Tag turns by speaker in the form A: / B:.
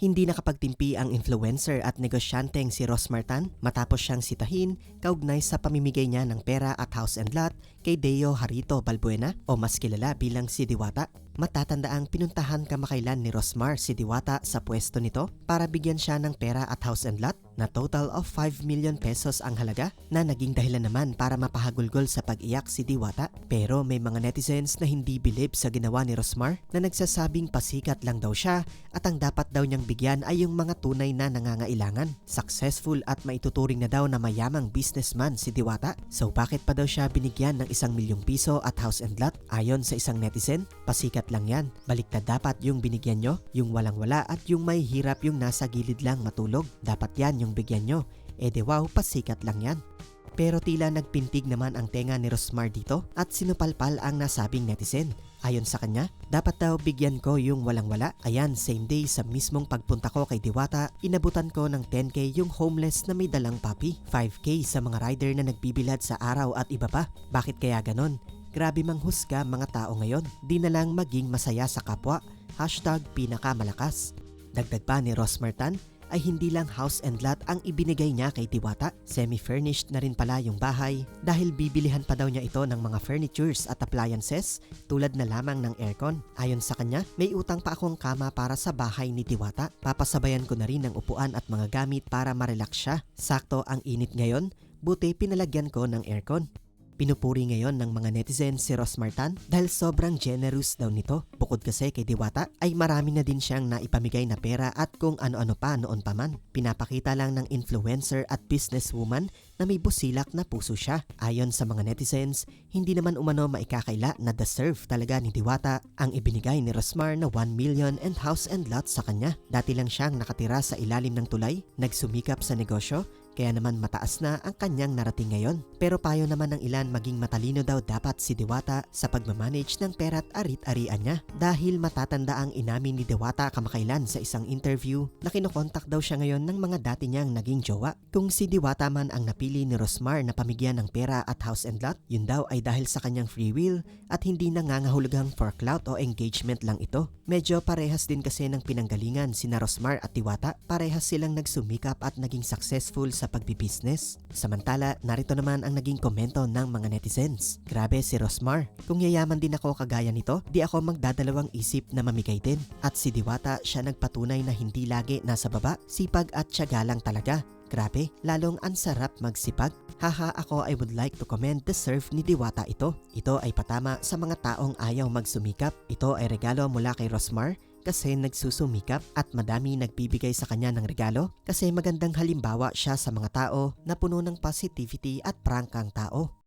A: Hindi nakapagtimpi ang influencer at negosyanteng si Rosmar Tan matapos siyang sitahin kaugnay sa pamimigay niya ng pera at house and lot kay Deo Harito Balbuena o mas kilala bilang si Diwata. Matatandaang pinuntahan kamakailan ni Rosmar si Diwata sa pwesto nito para bigyan siya ng pera at house and lot na total of 5 million pesos ang halaga na naging dahilan naman para mapahagulgol sa pag-iyak si Diwata. Pero may mga netizens na hindi bilib sa ginawa ni Rosmar na nagsasabing pasikat lang daw siya at ang dapat daw niyang bigyan ay yung mga tunay na nangangailangan. Successful at maituturing na daw na mayamang businessman si Diwata. So bakit pa daw siya binigyan ng isang milyong piso at house and lot? Ayon sa isang netizen, pasikat lang yan. Baliktad dapat yung binigyan nyo, yung walang-wala at yung may hirap yung nasa gilid lang matulog. Dapat yan yung bigyan nyo. E de wow, pasikat lang yan. Pero tila nagpintig naman ang tenga ni Rosmar dito at sinupalpal ang nasabing netizen. Ayon sa kanya, dapat daw bigyan ko yung walang-wala. Ayan, same day sa mismong pagpunta ko kay Diwata, inabutan ko ng 10k yung homeless na may dalang papi. 5k sa mga rider na nagbibilad sa araw at iba pa. Bakit kaya ganon? Grabe manghusga mga tao ngayon. Di na lang maging masaya sa kapwa. Hashtag pinakamalakas. Dagdag pa ni Rosmar Tan, ay hindi lang house and lot ang ibinigay niya kay Diwata. Semi-furnished na rin pala yung bahay dahil bibilihan pa daw niya ito ng mga furnitures at appliances tulad na lamang ng aircon. Ayon sa kanya, may utang pa akong kama para sa bahay ni Diwata. Papasabayan ko na rin ng upuan at mga gamit para marelax siya. Sakto ang init ngayon, buti pinalagyan ko ng aircon. Pinupuri ngayon ng mga netizens si Rosmar Tan dahil sobrang generous daw nito. Bukod kasi kay Diwata ay marami na din siyang naipamigay na pera at kung ano-ano pa noon pa man. Pinapakita lang ng influencer at businesswoman na may busilak na puso siya. Ayon sa mga netizens, hindi naman umano maikakaila na deserve talaga ni Diwata ang ibinigay ni Rosmar na 1 million and house and lot sa kanya. Dati lang siyang nakatira sa ilalim ng tulay, nagsumikap sa negosyo, kaya naman mataas na ang kanyang narating ngayon. Pero payo naman ng ilan maging matalino daw dapat si Diwata sa pagmamanage ng pera at arit-arian niya. Dahil matatanda ang inamin ni Diwata kamakailan sa isang interview na kinokontak daw siya ngayon ng mga dati niyang naging jowa. Kung si Diwata man ang napili ni Rosmar na pamigyan ng pera at house and lot, yun daw ay dahil sa kanyang free will at hindi nangangahulugang for clout o engagement lang ito. Medyo parehas din kasi ng pinanggalingan si Rosmar at Diwata. Parehas silang nagsumikap at naging successful sa pagbibisnes. Samantala, narito naman ang naging komento ng mga netizens. Grabe si Rosmar. Kung yayaman din ako kagaya nito, di ako magdadalawang isip na mamigay din. At si Diwata siya nagpatunay na hindi lagi nasa baba, sipag at tiyaga lang talaga. Grabe, lalong ang sarap magsipag. Haha, ako I would like to commend the serve ni Diwata ito. Ito ay patama sa mga taong ayaw magsumikap. Ito ay regalo mula kay Rosmar kasi nagsusumikap at madami nagbibigay sa kanya ng regalo kasi magandang halimbawa siya sa mga tao na puno ng positivity at prangkang tao.